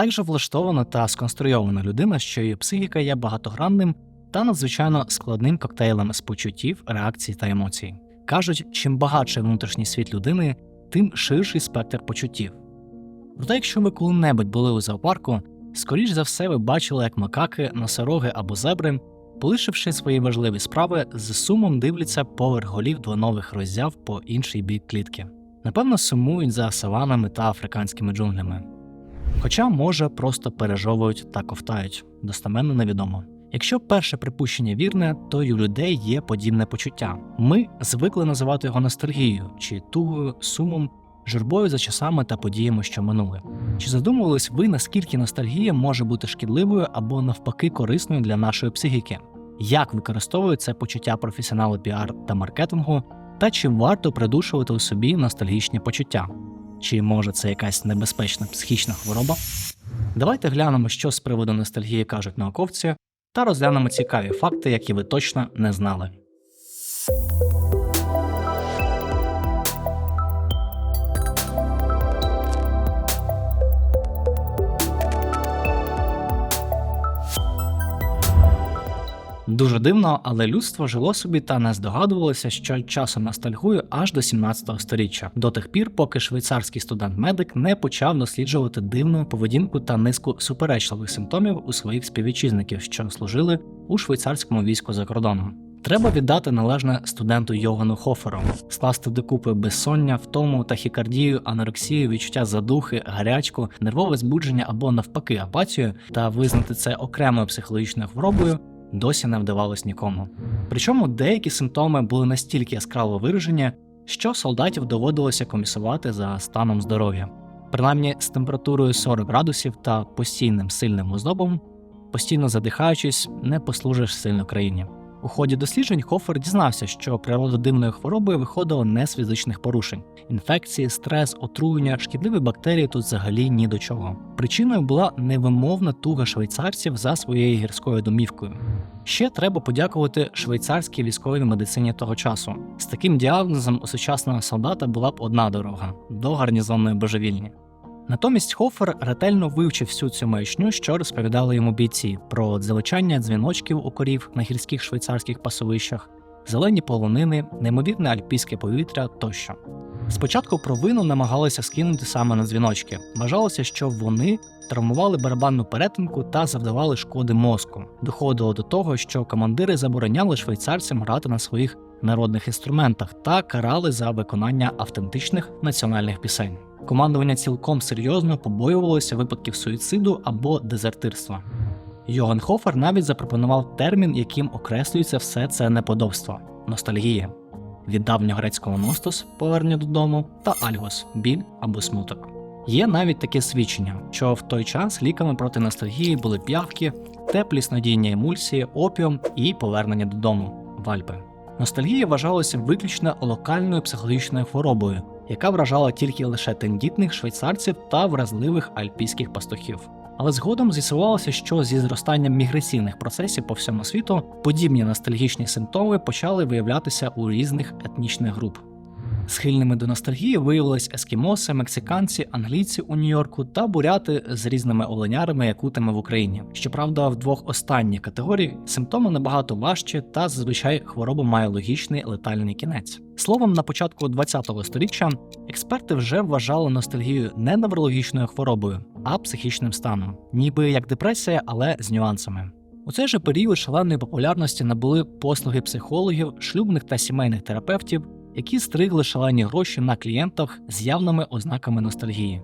Так же влаштована та сконструйована людина, що її психіка є багатогранним та надзвичайно складним коктейлем з почуттів, реакцій та емоцій. Кажуть, чим багатший внутрішній світ людини, тим ширший спектр почуттів. Проте, якщо ви коли-небудь були у зоопарку, скоріш за все ви бачили, як макаки, носороги або зебри, полишивши свої важливі справи, з сумом дивляться поверх голів двонових роззяв по інший бік клітки. Напевно, сумують за саванами та африканськими джунглями. Хоча, може, просто пережовують та ковтають, достеменно невідомо. Якщо перше припущення вірне, то й у людей є подібне почуття. Ми звикли називати його ностальгією чи тугою, сумом, журбою за часами та подіями, що минули. Чи задумувались ви, наскільки ностальгія може бути шкідливою або навпаки корисною для нашої психіки? Як використовують це почуття професіонали піар та маркетингу, та чи варто придушувати у собі ностальгічні почуття? Чи може це якась небезпечна психічна хвороба? Давайте глянемо, що з приводу ностальгії кажуть науковці, та розглянемо цікаві факти, які ви точно не знали. Дуже дивно, але людство жило собі та не здогадувалося, що часом ностальгує аж до 17 століття, до тих пір, поки швейцарський студент-медик не почав досліджувати дивну поведінку та низку суперечливих симптомів у своїх співвітчизників, що служили у швейцарському війську за кордоном. Треба віддати належне студенту Йогану Хоферу, скласти докупи безсоння, втому, тахікардію, анорексію, відчуття задухи, гарячку, нервове збудження або навпаки апатію та визнати це окремою психологічною хворобою досі не вдавалось нікому. Причому деякі симптоми були настільки яскраво виражені, що солдатів доводилося комісувати за станом здоров'я. Принаймні з температурою 40 градусів та постійним сильним оздобом, постійно задихаючись, не послужиш сильно країні. У ході досліджень Хофер дізнався, що природа дивної хвороби виходила не з фізичних порушень. Інфекції, стрес, отруєння, шкідливі бактерії тут взагалі ні до чого. Причиною була невимовна туга швейцарців за своєю гірською домівкою. Ще треба подякувати швейцарській військовій медицині того часу. З таким діагнозом у сучасного солдата була б одна дорога до гарнізонної божевільні. Натомість Хофер ретельно вивчив всю цю маячню, що розповідали йому бійці про дзелечання дзвіночків у корів на гірських швейцарських пасовищах, зелені полонини, неймовірне альпійське повітря тощо. Спочатку провину намагалися скинути саме на дзвіночки. Вважалося, що вони травмували барабанну перетинку та завдавали шкоди мозку. Доходило до того, що командири забороняли швейцарцям грати на своїх народних інструментах та карали за виконання автентичних національних пісень. Командування цілком серйозно побоювалося випадків суїциду або дезертирства. Йоган Хофер навіть запропонував термін, яким окреслюється все це неподобство ностальгія від давньогрецького ностос повернення додому та альгос біль або смуток. Є навіть таке свідчення, що в той час ліками проти ностальгії були п'явки, теплі снодійні емульсії, опіум і повернення додому в Альпи. Ностальгія вважалася виключно локальною психологічною хворобою, яка вражала тільки лише тендітних швейцарців та вразливих альпійських пастухів. Але згодом з'ясувалося, що зі зростанням міграційних процесів по всьому світу подібні ностальгічні симптоми почали виявлятися у різних етнічних груп. Схильними до ностальгії виявились ескімоси, мексиканці, англійці у Нью-Йорку та буряти з різними оленярами, якутами в Україні. Щоправда, в двох останніх категорій симптоми набагато важчі, та зазвичай хвороба має логічний летальний кінець. Словом, на початку ХХ століття експерти вже вважали ностальгію не неврологічною хворобою, а психічним станом, ніби як депресія, але з нюансами. У цей же період шаленої популярності набули послуги психологів, шлюбних та сімейних терапевтів, які стригли шалені гроші на клієнтах з явними ознаками ностальгії.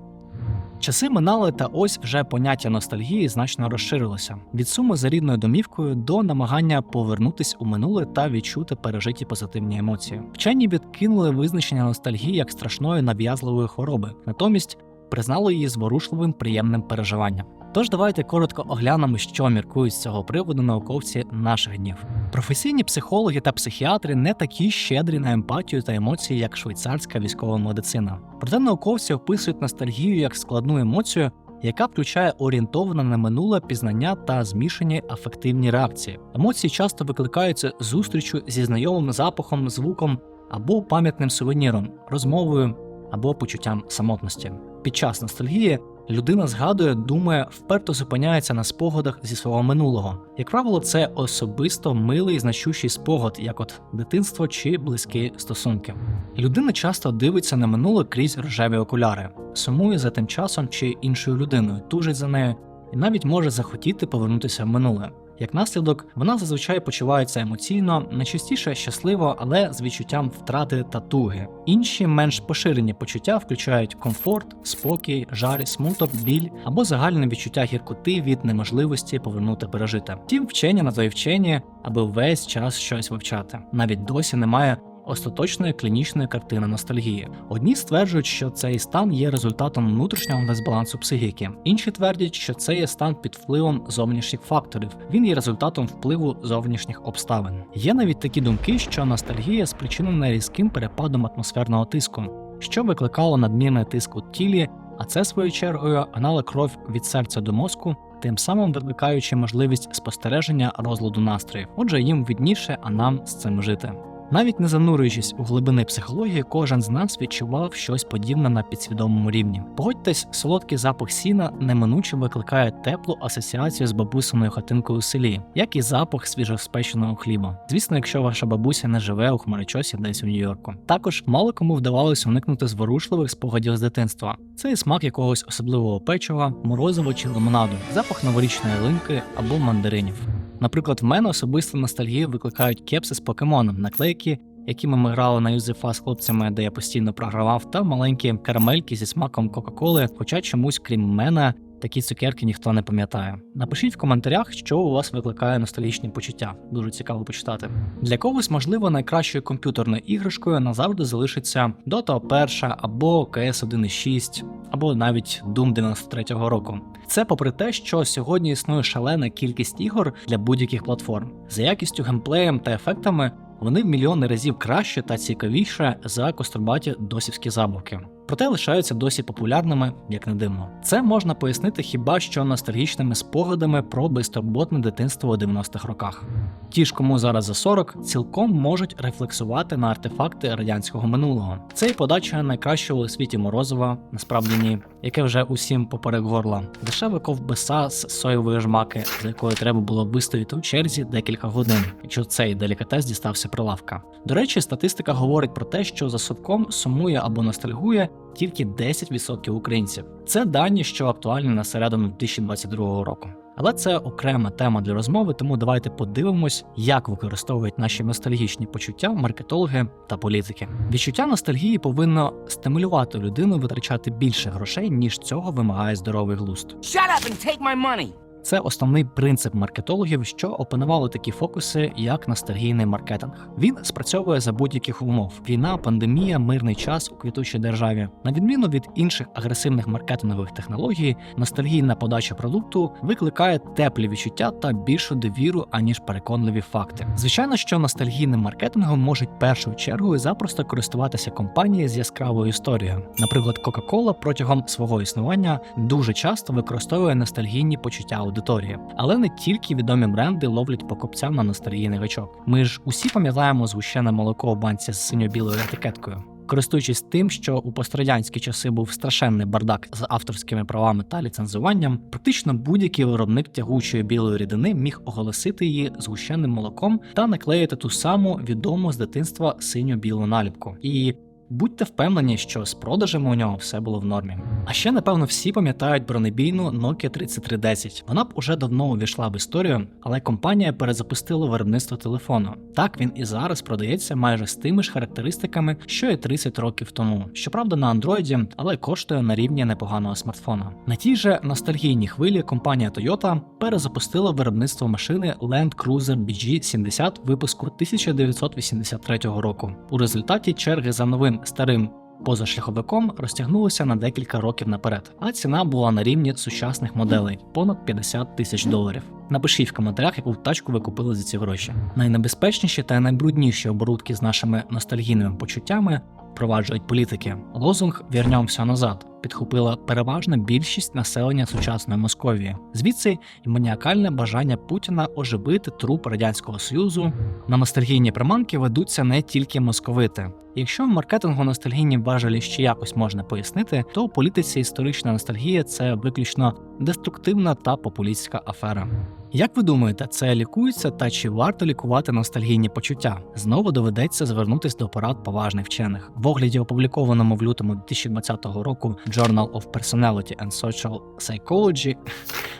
Часи минали, та ось вже поняття ностальгії значно розширилося від суми за рідною домівкою до намагання повернутись у минуле та відчути пережиті позитивні емоції. Вчені відкинули визначення ностальгії як страшної нав'язливої хвороби, натомість признали її зворушливим приємним переживанням. Тож давайте коротко оглянемо, що міркують з цього приводу науковці наших днів. Професійні психологи та психіатри не такі щедрі на емпатію та емоції, як швейцарська військова медицина. Проте науковці описують ностальгію як складну емоцію, яка включає орієнтоване на минуле пізнання та змішані афективні реакції. Емоції часто викликаються зустрічю зі знайомим запахом, звуком або пам'ятним сувеніром, розмовою або почуттям самотності. Під час ностальгії Людина згадує, думає, вперто зупиняється на спогадах зі свого минулого. Як правило, це особисто милий значущий спогад, як от дитинство чи близькі стосунки. Людина часто дивиться на минуле крізь рожеві окуляри, сумує за тим часом чи іншою людиною, тужить за нею і навіть може захотіти повернутися в минуле. Як наслідок, вона зазвичай почувається емоційно, найчастіше щасливо, але з відчуттям втрати та туги. Інші менш поширені почуття включають комфорт, спокій, жаль, смуток, біль або загальне відчуття гіркоти від неможливості повернути пережите. Втім, вчені на той вчені, аби весь час щось вивчати. Навіть досі немає остаточної клінічної картини ностальгії. Одні стверджують, що цей стан є результатом внутрішнього дисбалансу психіки, інші твердять, що це є стан під впливом зовнішніх факторів. Він є результатом впливу зовнішніх обставин. Є навіть такі думки, що ностальгія спричинена різким перепадом атмосферного тиску, що викликало надмірний тиск у тілі. А це своєю чергою гнало кров від серця до мозку, тим самим викликаючи можливість спостереження розладу настроїв. Отже, їм відніше, а нам з цим жити. Навіть не занурюючись у глибини психології, кожен з нас відчував щось подібне на підсвідомому рівні. Погодьтесь, солодкий запах сіна неминуче викликає теплу асоціацію з бабусиною хатинкою у селі, як і запах свіжоспеченого хліба. Звісно, якщо ваша бабуся не живе у хмарочосі десь у Нью-Йорку. Також мало кому вдавалося уникнути зворушливих спогадів з дитинства. Це і смак якогось особливого печива, морозива чи лимонаду, запах новорічної ялинки або мандаринів. Наприклад, в мене особисто ностальгію викликають кепси з покемоном, наклейки, якими ми грали на юзефа з хлопцями, де я постійно програвав, та маленькі карамельки зі смаком Кока-Коли, хоча чомусь, крім мене, такі цукерки ніхто не пам'ятає. Напишіть в коментарях, що у вас викликає ностальгічні почуття. Дуже цікаво почитати. Для когось, можливо, найкращою комп'ютерною іграшкою назавжди залишиться Dota 1 або CS 1.6, або навіть Doom 93-го року. Це попри те, що сьогодні існує шалена кількість ігор для будь-яких платформ. За якістю геймплеєм та ефектами вони в мільйони разів краще та цікавіше за кострубаті досівські забавки. Проте лишаються досі популярними, як не дивно. Це можна пояснити хіба що ностальгічними спогадами про безтурботне дитинство у 90-х роках. Ті ж, кому зараз за 40, цілком можуть рефлексувати на артефакти радянського минулого. Це і подача найкращого у світі морозива, насправді ні, яке вже усім поперек горла, дешева ковбаса з соєвої жмаки, за якою треба було вистояти у черзі декілька годин, якщо цей делікатес дістався прилавка. До речі, статистика говорить про те, що за совком сумує або ностальгує тільки 10% українців. Це дані, що актуальні на середину 2022 року. Але це окрема тема для розмови, тому давайте подивимось, як використовують наші ностальгічні почуття маркетологи та політики. Відчуття ностальгії повинно стимулювати людину витрачати більше грошей, ніж цього вимагає здоровий глузд. Shut up and take my money. Це основний принцип маркетологів, що опанували такі фокуси, як ностальгійний маркетинг. Він спрацьовує за будь-яких умов: війна, пандемія, мирний час у квітучій державі. На відміну від інших агресивних маркетингових технологій, ностальгійна подача продукту викликає теплі відчуття та більшу довіру, аніж переконливі факти. Звичайно, що ностальгійним маркетингом можуть першою чергою запросто користуватися компанії з яскравою історією. Наприклад, Coca-Cola протягом свого існування дуже часто використовує ностальгійні почуття аудиторії. Але не тільки відомі бренди ловлять покупцям на ностальгійний гачок. Ми ж усі пам'ятаємо згущене молоко в банці з синьо-білою етикеткою. Користуючись тим, що у пострадянські часи був страшенний бардак з авторськими правами та ліцензуванням, практично будь-який виробник тягучої білої рідини міг оголосити її згущеним молоком та наклеїти ту саму відому з дитинства синьо-білу наліпку. І Будьте впевнені, що з продажами у нього все було в нормі. А ще, напевно, всі пам'ятають бронебійну Nokia 3310. Вона б уже давно увійшла в історію, але компанія перезапустила виробництво телефону. Так він і зараз продається майже з тими ж характеристиками, що і 30 років тому. Щоправда, на андроїді, але коштує на рівні непоганого смартфона. На тій же ностальгійній хвилі компанія Toyota перезапустила виробництво машини Land Cruiser BG70 випуску 1983 року. У результаті черги за новим старим позашляховиком розтягнулися на декілька років наперед, а ціна була на рівні сучасних моделей понад 50 тисяч доларів. Напишіть в коментарях, яку тачку ви купили за ці гроші. Найнебезпечніші та найбрудніші оборудки з нашими ностальгійними почуттями впроваджують політики. Лозунг «Вірнемося назад підхопила переважна більшість населення сучасної Московії. Звідси й маніакальне бажання Путіна оживити труп радянського союзу. На ностальгійні приманки ведуться не тільки московити. Якщо в маркетингу ностальгійні важелі ще якось можна пояснити, то у політиці історична ностальгія це виключно деструктивна та популістська афера. Як ви думаєте, це лікується та чи варто лікувати ностальгійні почуття? Знову доведеться звернутись до порад поважних вчених. В огляді, опублікованому в лютому 2020 року Journal of Personality and Social Psychology,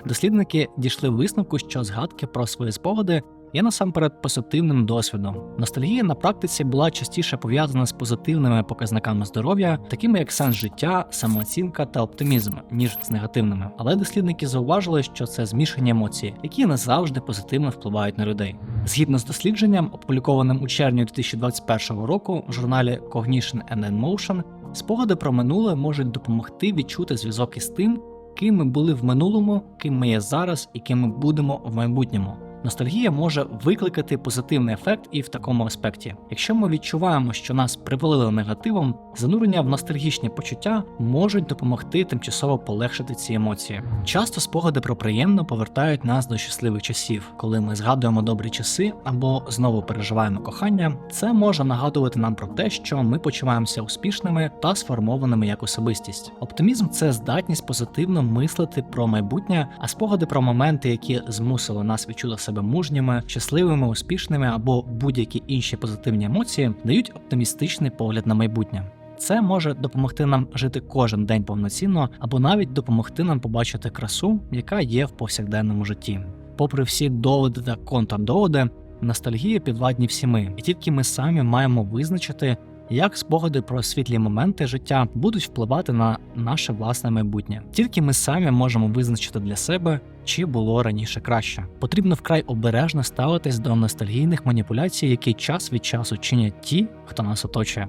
дослідники дійшли висновку, що згадки про свої спогади є насамперед позитивним досвідом. Ностальгія на практиці була частіше пов'язана з позитивними показниками здоров'я, такими як сенс життя, самооцінка та оптимізм, ніж з негативними. Але дослідники зауважили, що це змішані емоції, які не завжди позитивно впливають на людей. Згідно з дослідженням, опублікованим у червні 2021 року в журналі Cognition and Emotion, спогади про минуле можуть допомогти відчути зв'язок із тим, ким ми були в минулому, ким ми є зараз і ким ми будемо в майбутньому. Ностальгія може викликати позитивний ефект і в такому аспекті. Якщо ми відчуваємо, що нас привалили негативом, занурення в ностальгічні почуття можуть допомогти тимчасово полегшити ці емоції. Часто спогади про приємно повертають нас до щасливих часів, коли ми згадуємо добрі часи або знову переживаємо кохання. Це може нагадувати нам про те, що ми почуваємося успішними та сформованими як особистість. Оптимізм це здатність позитивно мислити про майбутнє, а спогади про моменти, які змусили нас відчути себе мужніми, щасливими, успішними або будь-які інші позитивні емоції, дають оптимістичний погляд на майбутнє. Це може допомогти нам жити кожен день повноцінно, або навіть допомогти нам побачити красу, яка є в повсякденному житті. Попри всі доводи та контрдоводи, ностальгія підвладні всі ми, і тільки ми самі маємо визначити, як спогади про світлі моменти життя будуть впливати на наше власне майбутнє. Тільки ми самі можемо визначити для себе, чи було раніше краще. Потрібно вкрай обережно ставитись до ностальгійних маніпуляцій, які час від часу чинять ті, хто нас оточує.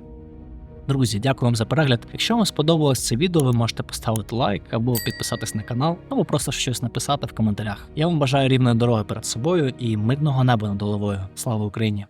Друзі, дякую вам за перегляд. Якщо вам сподобалось це відео, ви можете поставити лайк або підписатись на канал, або просто щось написати в коментарях. Я вам бажаю рівної дороги перед собою і мирного неба над головою. Слава Україні!